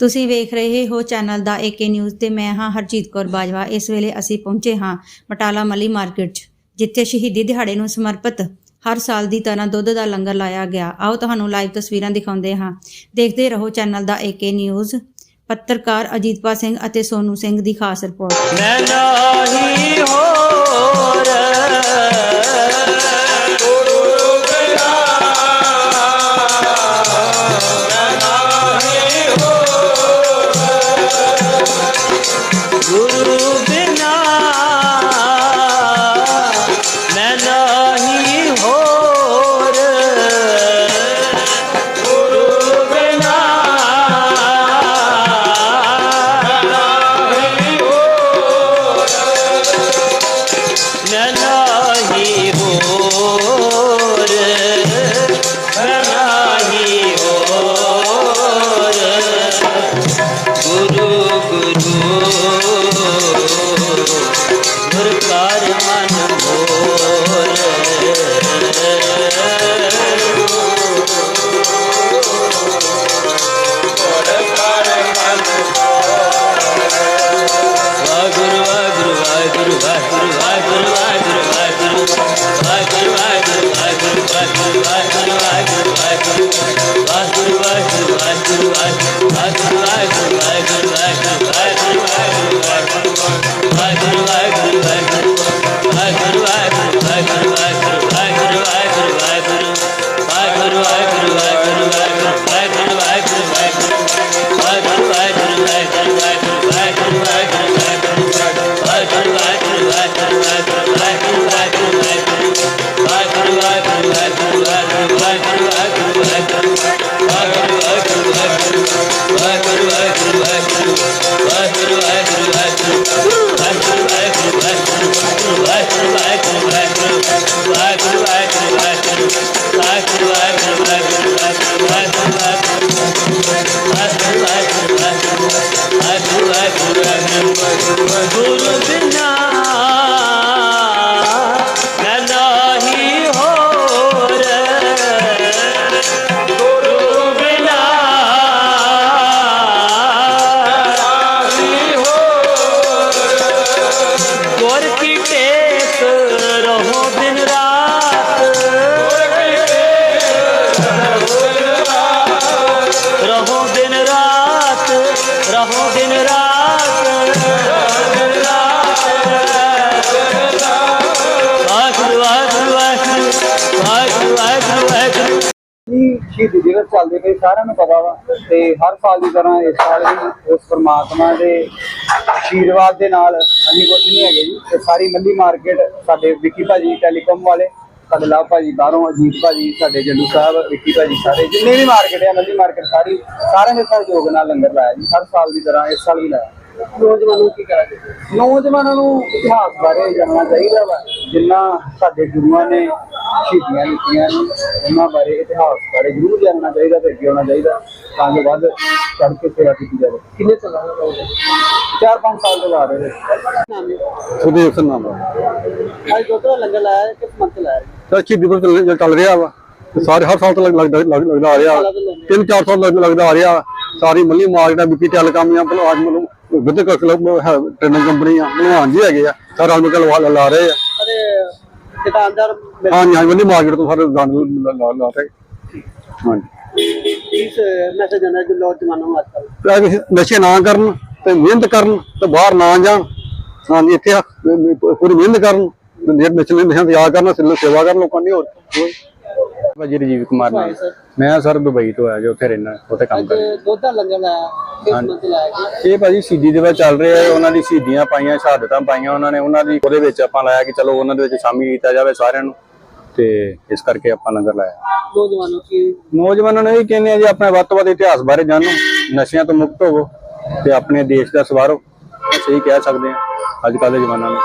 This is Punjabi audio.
ਤੁਸੀਂ ਵੇਖ ਰਹੇ ਹੋ ਚੈਨਲ ਦਾ ਏਕੇ ਨਿਊਜ਼ ਤੇ ਮੈਂ ਹਾਂ ਹਰਜੀਤ ਕੌਰ ਬਾਜਵਾ। ਇਸ ਵੇਲੇ ਅਸੀਂ ਪਹੁੰਚੇ ਹਾਂ ਬਟਾਲਾ ਮਲੀ ਮਾਰਕੀਟ 'ਚ, ਜਿੱਥੇ ਸ਼ਹੀਦੀ ਦਿਹਾੜੇ ਨੂੰ ਸਮਰਪਿਤ ਹਰ ਸਾਲ ਦੀ ਤਰ੍ਹਾਂ ਦੁੱਧ ਦਾ ਲੰਗਰ ਲਾਇਆ ਗਿਆ। ਆਓ ਤੁਹਾਨੂੰ ਲਾਈਵ ਤਸਵੀਰਾਂ ਦਿਖਾਉਂਦੇ ਹਾਂ। ਦੇਖਦੇ ਰਹੋ ਚੈਨਲ ਦਾ ਏਕੇ ਨਿਊਜ਼। ਪੱਤਰਕਾਰ ਅਜੀਤਪਾ ਸਿੰਘ ਅਤੇ ਸੋਨੂ ਸਿੰਘ ਦੀ ਖਾਸ ਰਿਪੋਰਟ। But ਚੱਲਦੇ ਪਏ, ਸਾਰਿਆਂ ਨੂੰ ਪਤਾ ਵਾ ਤੇ ਹਰ ਸਾਲ ਦੀ ਤਰ੍ਹਾਂ ਇਸ ਸਾਲ ਵੀ ਉਸ ਪਰਮਾਤਮਾ ਦੇ ਆਸ਼ੀਰਵਾਦ ਦੇ ਨਾਲ ਅਸੀਂ ਕੁਝ ਨਹੀਂ ਹੈਗੇ ਜੀ। ਤੇ ਸਾਰੀ ਮੱਲੀ ਮਾਰਕੀਟ ਸਾਡੇ ਵਿੱਕੀ ਭਾਜੀ ਟੈਲੀਕਾਮ ਵਾਲੇ, ਸਾਡੇ ਲਵ ਭਾਜੀ ਬਾਹਰੋਂ, ਅਜੀਤ ਭਾਜੀ, ਸਾਡੇ ਜੱਲੂ ਸਾਹਿਬ, ਵਿੱਕੀ ਭਾਜੀ ਸਾਰੇ, ਜਿੰਨੇ ਵੀ ਮਾਰਕੀਟ ਹੈ ਮੱਲੀ ਮਾਰਕੀਟ ਸਾਰੀ ਸਾਰਿਆਂ ਦੇ ਸਹਿਯੋਗ ਨਾਲ ਲੰਗਰ ਲਾਇਆ ਜੀ, ਹਰ ਸਾਲ ਦੀ ਤਰ੍ਹਾਂ ਇਸ ਸਾਲ ਵੀ ਲਾਇਆ। ਨੌਜਵਾਨਾਂ ਨੂੰ ਕੀ ਕਰਾਂਗੇ ਨੌਜਵਾਨਾਂ ਨੂੰ ਇਤਿਹਾਸ ਬਾਰੇ ਜਾਣਨਾ ਚਾਹੀਦਾ ਵਾ। ਜਿੰਨਾ ਸਾਡੇ ਗੁਰੂਆਂ ਨੇ ਸ਼ਹੀਦੀਆਂ ਦਿੱਤੀਆਂ ਨੇ ਉਹਨਾਂ ਬਾਰੇ ਇਤਿਹਾਸ ਬਾਰੇ ਜ਼ਰੂਰ ਜਾਣਨਾ ਚਾਹੀਦਾ ਤੇ ਅੱਗੇ ਆਉਣਾ ਚਾਹੀਦਾ। ਤਾਂ ਜੋ ਵੱਧ ਚੜ ਕੇ ਸੇਵਾ ਕੀਤੀ ਜਾਵੇ। ਕਿੰਨੇ ਸਾਲਾਂ ਦਾ ਹੋ ਚਾਰ ਪੰਜ ਸਾਲ ਤੋਂ ਲਾ ਰਹੇ ਨੇ। ਸੁਦੇਵ ਸਿੰਘ ਨਾਮ ਅੱਜ ਦੋਤਰਾ ਲੰਗਰ ਲਾਇਆ ਕਿਸ ਮੰਤ ਲਾਇਆ ਸ਼ਹੀਦੀ ਦਿਵਸ ਚੱਲ- ਚੱਲ ਰਿਹਾ ਵਾ। ਸਾਰੇ ਹਰ ਸਾਲ ਤੋਂ ਲੱਗ- ਲੱਗਦਾ ਲੱਗ- ਲੱਗਦਾ ਆ ਰਿਹਾ। ਤਿੰਨ ਚਾਰ ਸਾਲ ਲੱਗ- ਲੱਗਦਾ ਆ ਰਿਹਾ। ਸਾਰੀ ਮੱਲੀ ਮਾਰਕੀਟ ਵਿੱਕੀ ਟੈਲੀਕਾਮ ਆ ਭਲਵਾਨ ਮਤਲਬ ਵਿਦਿਅਕ ਕਲੱਬ ਹੈ ਟ੍ਰੇਨਿੰਗ ਕੰਪਨੀ ਆ ਜੀ ਹੈਗੇ ਆ ਸਾਰਾ ਰਲ ਮਿਲ ਕੇ ਲਾ- ਰਹੇ ਆ। ਅਰੇ ਦੁਕਾਨਦਾਰ ਹਾਂਜੀ ਮੱਲੀ ਮਾਰਕੀਟ ਤੋਂ ਸਾਰੇ ਗਾਣ ਲਾ ਲਾ- ਰਹੇ। ਹਾਂਜੀ ਇਸ ਮੈਸੇਜ ਆਣਾ ਜੋ ਨੌਜਵਾਨਾਂ ਨੂੰ ਅੱਜ ਵੀ ਨਸ਼ੇ ਨਾ ਕਰਨ ਤੇ ਮਿਹਨਤ ਕਰਨ ਤੇ ਬਾਹਰ ਨਾ ਜਾਣ। ਹਾਂਜੀ ਇੱਥੇ ਆ, ਪੂਰੀ ਮਿਹਨਤ ਕਰਨ ਨੇਰ ਨਸ਼ੇ ਨਸ਼ਿਆਂ ਤੇ ਯਾਦ ਕਰਨ ਸਿਰ ਸੇਵਾ ਕਰਨ ਲੋਕਾਂ ਦੀ ਹੋਰ। ਭਾਜੀ ਰਜੀਵ ਕੁਮਾਰ ਨਾਲ। ਮੈਂ ਸਰ ਦੁਬਈ ਤੋਂ ਆਇਆ ਜੋ ਉੱਥੇ ਰਹਿਣਾ ਉੱਥੇ ਕੰਮ ਕਰਦਾ। ਦੁੱਧ ਦਾ ਲੰਗਰ ਲਾਇਆ ਕਿਸ ਮੰਤ ਲਾਇਆ ਗਿਆ ਇਹ ਭਾਜੀ ਸ਼ਹੀਦੀ ਦਿਵਸ ਚੱਲ ਰਿਹਾ ਹੈ ਉਹਨਾਂ ਦੀ ਸ਼ਹੀਦੀਆਂ ਪਾਈਆਂ ਸ਼ਹਾਦਤਾਂ ਪਾਈਆਂ ਉਹਨਾਂ ਨੇ ਉਹਨਾਂ ਦੀ ਉਹਦੇ ਵਿੱਚ ਆਪਾਂ ਲਾਇਆ ਕਿ ਚਲੋ ਉਹਨਾਂ ਦੇ ਵਿੱਚ ਸ਼ਾਮਿਲ ਕੀਤਾ ਜਾਵੇ ਸਾਰਿਆਂ ਨੂੰ ਤੇ ਇਸ ਕਰਕੇ ਆਪਾਂ ਲੰਗਰ ਲਾਇਆ। ਨੌਜਵਾਨੋਂ ਕੀ? ਨੌਜਵਾਨਾਂ ਨੂੰ ਇਹ ਕਹਿੰਦੇ ਆ ਜੀ ਆਪਣੇ ਵੱਧ ਤੋਂ ਵੱਧ ਇਤਿਹਾਸ ਬਾਰੇ ਜਾਣੋ ਨਸ਼ਿਆਂ ਤੋਂ ਮੁਕਤ ਹੋਵੋ ਤੇ ਆਪਣੇ ਦੇਸ਼ ਦਾ ਸਵਾਰੋ ਅਸੀਂ ਕਹਿ ਸਕਦੇ ਹਾਂ ਅੱਜ ਕੱਲ੍ਹ ਦੇ ਜਵਾਨਾਂ ਨੂੰ।